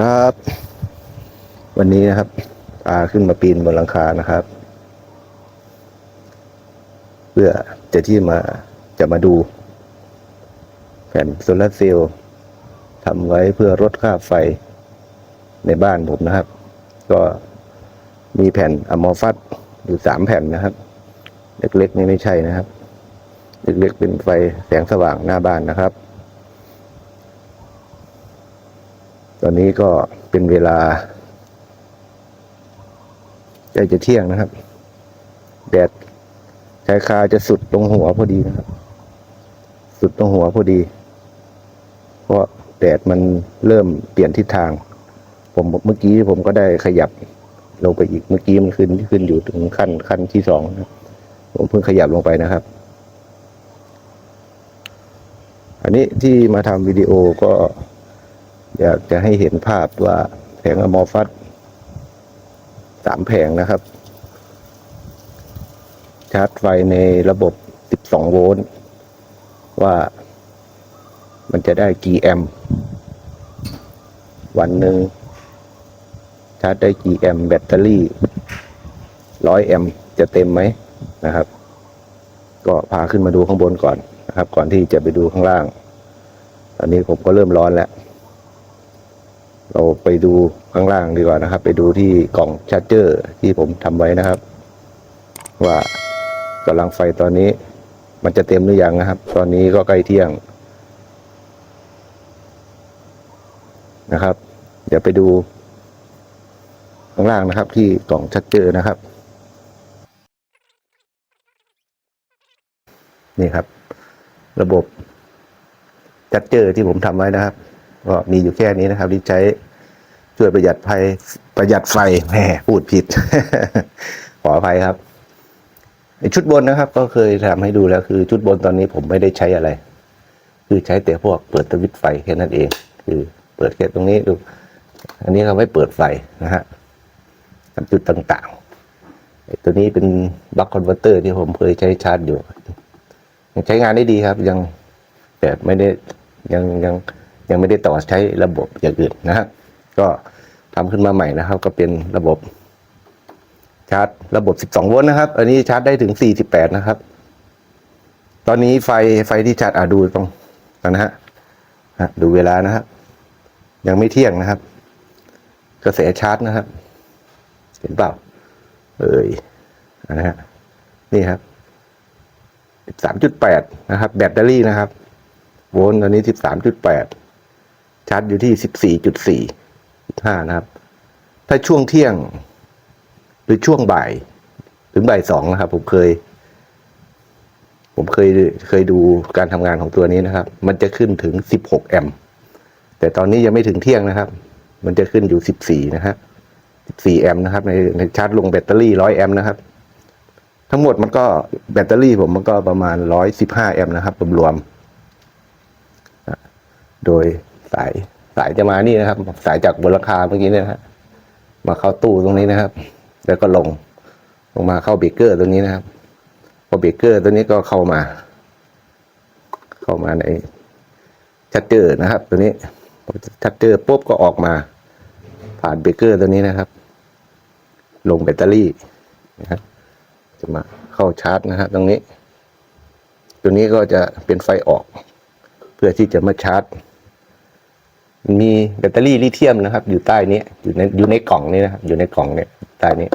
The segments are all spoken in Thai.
ครับ วันนี้นะครับพาขึ้นมาปีนบนหลังคานะครับ เพื่อจะที่มาจะมาดู แผ่นโซลาร์เซลล์ทำไว้เพื่อลดค่าไฟในบ้านผมนะครับ ก็มีแผ่นอะมอฟัสอยู่สามแผ่นนะครับ เล็กๆนี่ไม่ใช่นะครับ เล็กๆเป็นไฟแสงสว่างหน้าบ้านนะครับ ตอนนี้ก็เป็นเวลาใกล้จะเที่ยงนะครับ แดดชายคาจะสุดตรงหัวพอดีนะครับ สุดตรงหัวพอดี เพราะแดดมันเริ่มเปลี่ยนทิศทาง ผมเมื่อกี้ผมก็ได้ขยับลงไปอีกเมื่อกี้มันขึ้นขึ้นอยู่ถึงขั้นขั้นที่สองนะผมเพิ่งขยับลงไปนะครับ อันนี้ที่มาทำวิดีโอก็ อยากจะให้เห็นภาพว่าแผงอมอฟัสสามแผงนะครับ ชาร์จไฟในระบบ 12 โวลต์ว่ามันจะได้กี่แอมป์วันหนึ่งชาร์จได้กี่แอมป์แบตเตอรี่ร้อยแอมป์จะเต็มไหมนะครับ ก็พาขึ้นมาดูข้างบนก่อนนะครับ ก่อนที่จะไปดูข้างล่าง ตอนนี้ผมก็เริ่มร้อนแล้ว เราไปดูข้างล่างดีกว่านะครับ ไปดูที่กล่องชาร์จเจอร์ที่ผมทำไว้นะครับ ว่ากำลังไฟตอนนี้ มันจะเต็มหรือยังนะครับ ตอนนี้ก็ใกล้เที่ยงนะครับ เดี๋ยวไปดู ข้างล่างนะครับ ที่กล่องชาร์จเจอร์นะครับ นี่ครับ ระบบชาร์จเจอร์ที่ผมทำไว้นะครับ ก็มีอยู่แค่นี้นะครับที่ใช้ช่วยประหยัดไฟประหยัดไฟแหมพูดผิด ขออภัยครับชุดบนนะครับ ก็เคยทำให้ดูแล้วคือชุดบนตอนนี้ผมไม่ได้ใช้อะไร คือใช้แต่พวกเปิดสวิตไฟแค่นั้นเอง คือ เปิดแค่ตรงนี้ดู อันนี้เขาไว้เปิดไฟนะฮะตจุดต่างๆตัวนี้เป็นบัคคอนเวอร์เตอร์ที่ผมเคยใช้ชาร์จอยู่ยังใช้งานได้ดีครับ ยังแต่ไม่ได้ยังยัง ยังไม่ได้ต่อใช้ระบบอย่างอื่นนะฮะก็ทำขึ้นมาใหม่นะครับ ก็เป็นระบบ ชาร์จระบบ 12 โวลต์นะครับ อันนี้ชาร์จได้ถึง 48 นะครับ ตอนนี้ไฟไฟที่ชาร์จอะดูตรงนะฮะฮะดูเวลานะครับ ยังไม่เที่ยงนะครับ กระแสชาร์จนะครับ เห็นเปล่า เอ่ยนะฮะนี่ครับ13.8นะครับ แบตเตอรี่นะครับ โวลต์ตอนนี้13.8 ชาร์จอยู่ที่14.4 5นะครับ ถ้าช่วงเที่ยง หรือช่วงบ่าย ถึงบ่ายสองนะครับ ผมเคย ผมเคยเคยดูการทำงานของตัวนี้นะครับ มันจะขึ้นถึง16แอมป์แต่ตอนนี้ยังไม่ถึงเที่ยงนะครับ มันจะขึ้นอยู่14นะฮะ14แอมป์นะครับในในชาร์จลงแบตเตอรี่100แอมป์นะครับ ทั้งหมดมันก็แบตเตอรี่ผมมันก็ประมาณ115แอมป์นะครับรวมๆโดย สายสายจะมานี่นะครับ สายจากบนราคาเมื่อกี้นะฮะมาเข้าตู้ตรงนี้นะครับ แล้วก็ลง ลงมาเข้าเบรกเกอร์ตัวนี้นะครับ พอเบรกเกอร์ตัวนี้ก็เข้ามา เข้ามาในชัตเตอร์นะครับ ตัวนี้ชัตเตอร์ปุ๊บก็ออกมา ผ่านเบรกเกอร์ตัวนี้นะครับ ลงแบตเตอรี่นะครับจะมาเข้าชาร์จนะครับตรงนี้ ตัวนี้ก็จะเป็นไฟออก เพื่อที่จะมาชาร์จ มีแบตเตอรี่ลิเธียมนะครับ อยู่ใต้นี้อยู่ในอยู่ในกล่องนี้นะครับ อยู่ในกล่องเนี่ยใต้นี้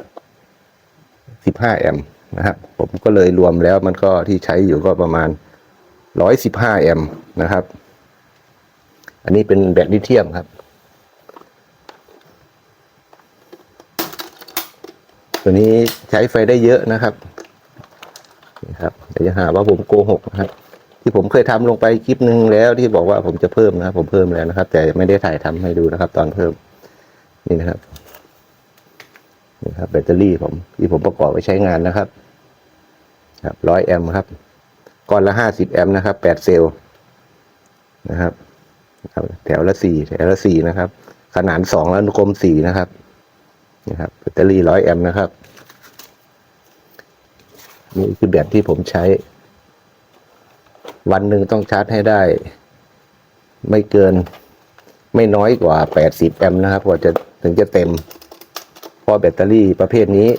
สิบห้าแอมป์นะครับ ผมก็เลยรวมแล้วมันก็ที่ใช้อยู่ก็ประมาณร้อยสิบห้าแอมป์นะครับ อันนี้เป็นแบตลิเธียมครับ ตัวนี้ใช้ไฟได้เยอะนะครับนี่ครับเดี๋ยวจะหาว่าผมโกหกนะครับ ที่ผมเคยทำลงไปคลิปหนึ่งแล้วที่บอกว่าผมจะเพิ่มนะครับ ผมเพิ่มแล้วนะครับ แต่ไม่ได้ถ่ายทำให้ดูนะครับ ตอนเพิ่มนี่นะครับนี่ครับ แบตเตอรี่ผมที่ผมประกอบไว้ใช้งานนะครับ ครับร้อยแอมป์ครับก้อนละห้าสิบแอมป์นะครับแปดเซลล์นะครับแถวละสี่แถวละสี่นะครับ ขนาดสองแล้วนุกลมสี่นะครับนี่ครับแบตเตอรี่ร้อยแอมป์นะครับ นี่คือแบตที่ผมใช้ วันหนึ่งต้องชาร์จให้ได้ ไม่เกิน ไม่น้อยกว่า 80 แอมป์นะครับกว่าจะถึงจะเต็ม เพราะแบตเตอรี่ประเภทนี้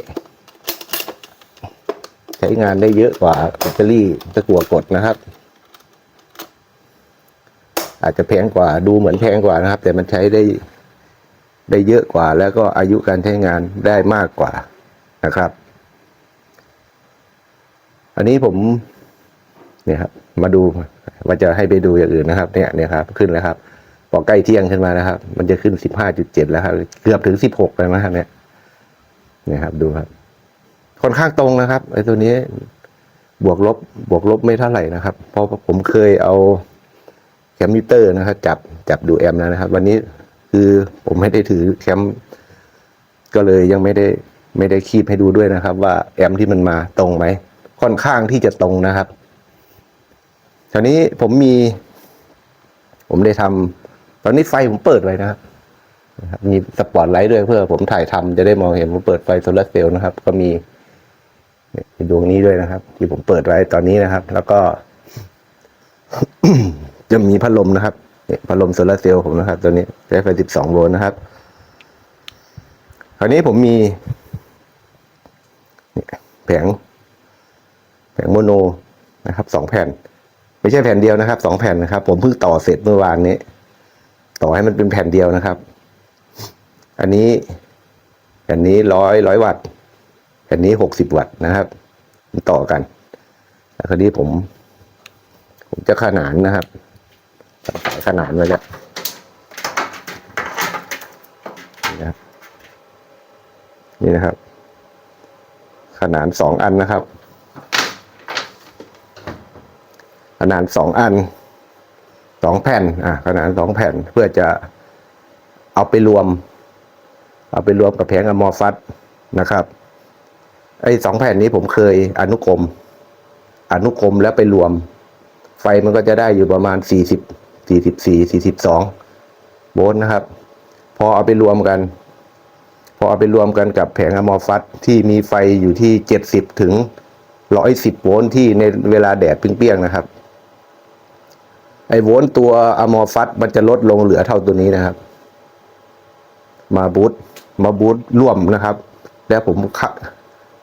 ใช้งานได้เยอะกว่าแบตเตอรี่ตะกั่วกดนะครับ อาจจะแพงกว่าดูเหมือนแพงกว่านะครับ แต่มันใช้ได้ได้เยอะกว่า แล้วก็อายุการใช้งานได้มากกว่านะครับ อันนี้ผมเนี่ยครับ มาดูว่าจะให้ไปดูอย่างอื่นนะครับ เนี่ยเนี่ยครับขึ้นแล้วครับพอใกล้เที่ยงขึ้นมานะครับ มันจะขึ้นสิบห้าจุดเจ็ดแล้วครับ เกือบถึงสิบหกเลยนะครับเนี่ยเนี่ยครับดูครับค่อนข้างตรงนะครับไอ้ตัวนี้บวกลบบวกลบไม่เท่าไหร่นะครับ เพราะผมเคยเอาแคมมิเตอร์นะครับ จับจับดูแอมแล้วนะครับ วันนี้คือผมไม่ได้ถือแคมก็เลยยังไม่ได้ไม่ได้คีบให้ดูด้วยนะครับ ว่าแอมที่มันมาตรงไหมค่อนข้างที่จะตรงนะครับ คราวนี้ผมมี ผมได้ทำตอนนี้ไฟผมเปิดไว้นะครับมีสปอตไลท์ด้วยเพื่อผมถ่ายทำจะได้มองเห็นผมเปิดไฟโซลาร์เซลล์นะครับ ก็มีดวงนี้ด้วยนะครับ ที่ผมเปิดไว้ตอนนี้นะครับ แล้วก็ จะมีพัดลมนะครับพัดลมโซลาร์เซลล์ผมนะครับ ตัวนี้ใช้ไฟ 12 โวลต์นะครับ คราวนี้ผมมีแผง แผงโมโนนะครับสองแผ่น ไม่ใช่แผ่นเดียวนะครับสองแผ่นนะครับ ผมเพิ่งต่อเสร็จเมื่อวานนี้ ต่อให้มันเป็นแผ่นเดียวนะครับ อันนี้แผ่นนี้ร้อยร้อยวัตต์แผ่นนี้หกสิบวัตต์นะครับมันต่อกันแล้วคราวนี้ผม ผมจะขนานนะครับสายขนานไว้แล้วนี่นะครับนี่นะครับ ขนานสองอันนะครับ ขนานสองอันสองแผ่นอะขนานสองแผ่นเพื่อจะเอาไปรวม เอาไปรวมกับแผงอะมอฟัสนะครับไอ้สองแผ่นนี้ผมเคยอนุกรมอนุกรมแล้วไปรวม ไฟมันก็จะได้อยู่ประมาณสี่สิบสี่สิบสี่สี่สิบสองโวลต์นะครับ พอเอาไปรวมกัน พอเอาไปรวมกันกับแผงอะมอฟัสที่มีไฟอยู่ที่เจ็ดสิบถึงร้อยสิบโวลต์ที่ในเวลาแดดเปรี้ยงๆนะครับ ไอโวลต์ตัวอะมอร์ฟัสมันจะลดลงเหลือเท่าตัวนี้นะครับ มาบูตมาบูตร่วมนะครับ แล้วผมค่า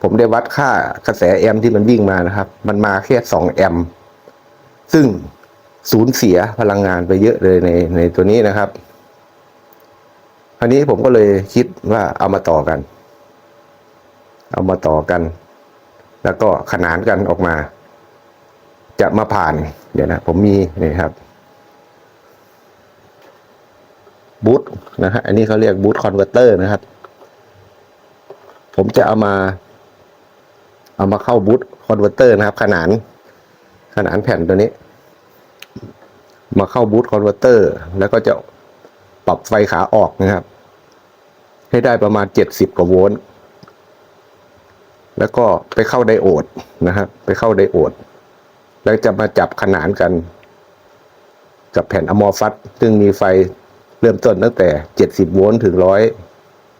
ผมได้วัดค่ากระแสแอมป์ที่มันวิ่งมานะครับ มันมาแค่สองแอมป์ซึ่งสูญเสียพลังงานไปเยอะเลยในในตัวนี้นะครับคราวนี้ผมก็เลยคิดว่าเอามาต่อกัน เอามาต่อกัน แล้วก็ขนานกันออกมา จะมาผ่าน เดี๋ยวนะ ผมมีนี่ครับบูตนะฮะอันนี้เขาเรียกบูตคอนเวอร์เตอร์นะครับ ผมจะเอามา เอามาเข้าบูตคอนเวอร์เตอร์นะครับ ขนาน ขนานแผ่นตัวนี้ มาเข้าบูตคอนเวอร์เตอร์แล้วก็จะปรับไฟขาออกนะครับ ให้ได้ประมาณเจ็ดสิบกว่าโวลต์แล้วก็ไปเข้าไดโอดนะครับ ไปเข้าไดโอด แล้วจะมาจับขนานกัน กับแผ่นอะมอฟัสซึ่งมีไฟเริ่มต้นตั้งแต่เจ็ดสิบโวลต์ถึงร้อย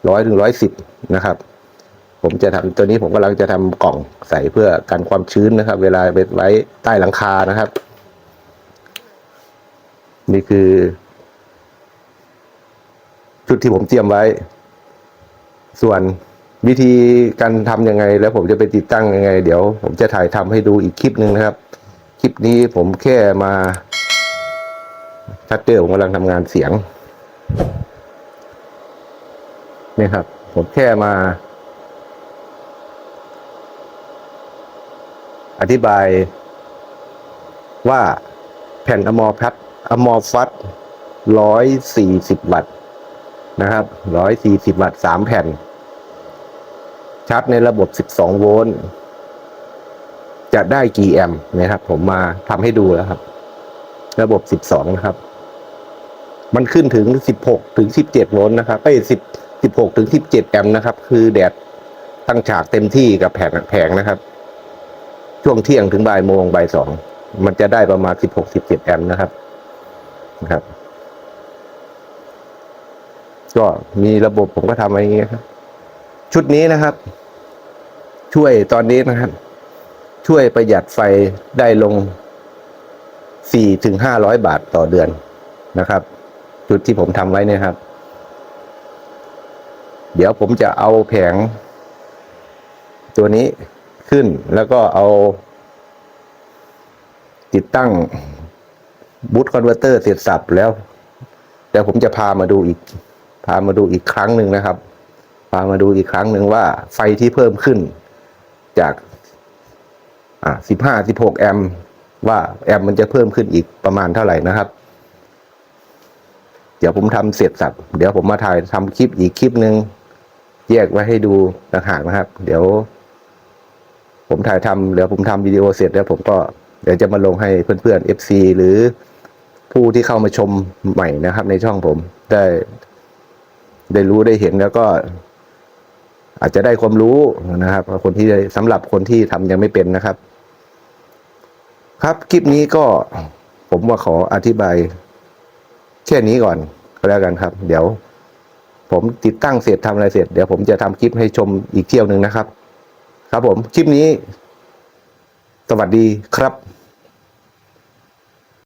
ร้อยถึงร้อยสิบนะครับ ผมจะทำตัวนี้ผมกำลังจะทำกล่องใส่เพื่อกันความชื้นนะครับ เวลาไปไว้ใต้หลังคานะครับ นี่คือ ชุดที่ผมเตรียมไว้ ส่วนวิธีการทำยังไง แล้วผมจะไปติดตั้งยังไง เดี๋ยว ผมจะถ่ายทำให้ดูอีกคลิปหนึ่งนะครับ คลิปนี้ผมแค่มาชัดเจนผมกำลังทำงานเสียงนี่ครับ ผมแค่มา อธิบายว่าแผ่นอมอพัดอมอฟัสร้อยสี่สิบวัตต์นะครับร้อยสี่สิบวัตต์สามแผ่นชาร์จในระบบสิบสองโวลต์ จะได้กี่แอมนะครับ ผมมาทำให้ดูแล้วครับ ระบบสิบสองนะครับ มันขึ้นถึงสิบหกถึงสิบเจ็ดโวลต์นะครับไอ้สิบสิบหกถึงสิบเจ็ดแอมป์นะครับ คือแดดตั้งฉากเต็มที่กับแผงแผงนะครับ ช่วงเที่ยงถึงบ่ายโมงบ่ายสองมันจะได้ประมาณสิบหกสิบเจ็ดแอมป์นะครับนะครับ ก็มีระบบผมก็ทำอะไรอย่างเงี้ยครับ ชุดนี้นะครับ ช่วยตอนนี้นะครับ ช่วยประหยัดไฟได้ลงสี่ถึงห้าร้อยบาทต่อเดือนนะครับ จุดที่ผมทำไว้เนี่ยครับ เดี๋ยวผมจะเอาแผง ตัวนี้ขึ้นแล้วก็เอา ติดตั้งบูตคอนเวอร์เตอร์เสร็จสับแล้วเดี๋ยวผมจะพามาดูอีก พามาดูอีกครั้งหนึ่งนะครับ พามาดูอีกครั้งหนึ่งว่าไฟที่เพิ่มขึ้น จาก อ่าสิบห้าสิบหกแอมว่าแอมมันจะเพิ่มขึ้นอีกประมาณเท่าไหร่นะครับ เดี๋ยวผมทำเสร็จสับเดี๋ยวผมมาถ่ายทำคลิปอีกคลิปหนึ่งแยกไว้ให้ดูต่างหากนะครับ เดี๋ยว ผมถ่ายทำเดี๋ยวผมทำวิดีโอเสร็จแล้วผมก็เดี๋ยวจะมาลงให้เพื่อนๆ FC หรือผู้ที่เข้ามาชมใหม่นะครับ ในช่องผมได้ ได้รู้ได้เห็นแล้วก็ อาจจะได้ความรู้นะครับคนที่สำหรับคนที่ทำยังไม่เป็นนะครับ ครับคลิปนี้ก็ผมว่าขออธิบาย แค่นี้ก่อนก็แล้วกันครับ เดี๋ยว ผมติดตั้งเสร็จทำอะไรเสร็จ เดี๋ยวผมจะทำคลิปให้ชมอีกเที่ยวหนึ่งนะครับ ครับผมคลิปนี้ สวัสดีครับ